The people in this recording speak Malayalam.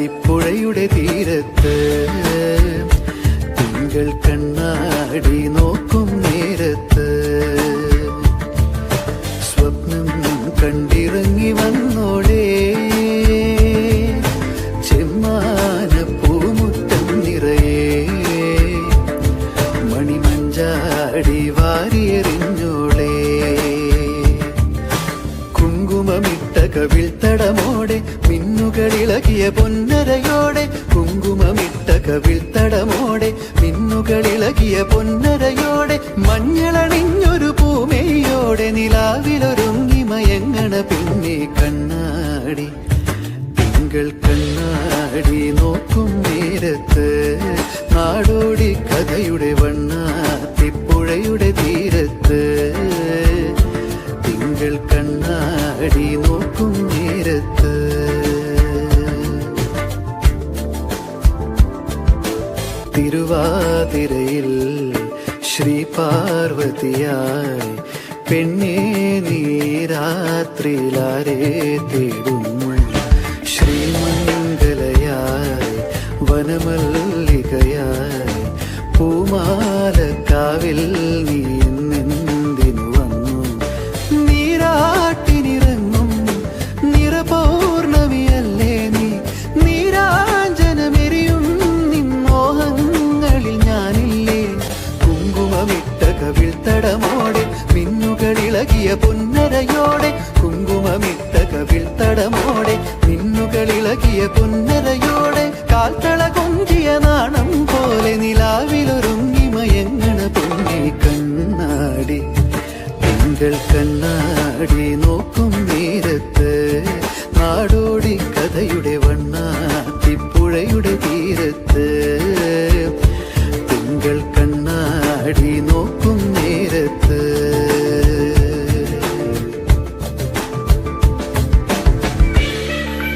വണ്ണാത്തിപ്പുഴയുടെ തീരത്ത് തിങ്കൾ കണ്ണാടി നോക്കും നേരത്ത്. സ്വപ്നം കണ്ടിറങ്ങി മിന്നുകളിളകിയ പൊന്നരയോടെ കുങ്കുമമിട്ട കവിൾ തടമോടെ മിന്നുകളിളകിയ പൊന്നരയോടെ മഞ്ഞളണിഞ്ഞൊരു പൂമേയോടെ നിലാവിലൊരുങ്ങി മയങ്ങണ പിന്നെ കണ്ണാടി. തിങ്കൾ കണ്ണാടി നോക്കും നേരത്ത് നാടോടി കഥയുടെ വണ്ണാത്തിപ്പുഴയുടെ തീരത്ത്. തിങ്കൾ കണ്ണാടി നോക്കും തിരുവാതിരയിൽ ശ്രീ പാർവതിയായി പെണ്ണേ നീരാത്രിയിലാരെ തേടും. ശ്രീമംഗലയായി വനമല്ലികയായി കവിൾത്തടമോടെ മിന്നുകളിളകിയ പുന്നരയോടെ കുങ്കുമമിട്ട കവിൾത്തടമോടെ മിന്നുകളിളകിയ പുന്നരയോടെ കാൽത്തള കൊഞ്ചിയ നാണം പോലെ നിലാവിലൊരുങ്ങി മയങ്ങണ പൊന്നെ കണ്ണാടി. പെങ്കൾ കണ്ണാടി നോക്കും നേരത്ത് നാടോടി കഥയുടെ വണ്ണാത്തിപ്പുഴയുടെ തീരത്ത്. പെങ്കൾ കണ്ണാടി നോക്കും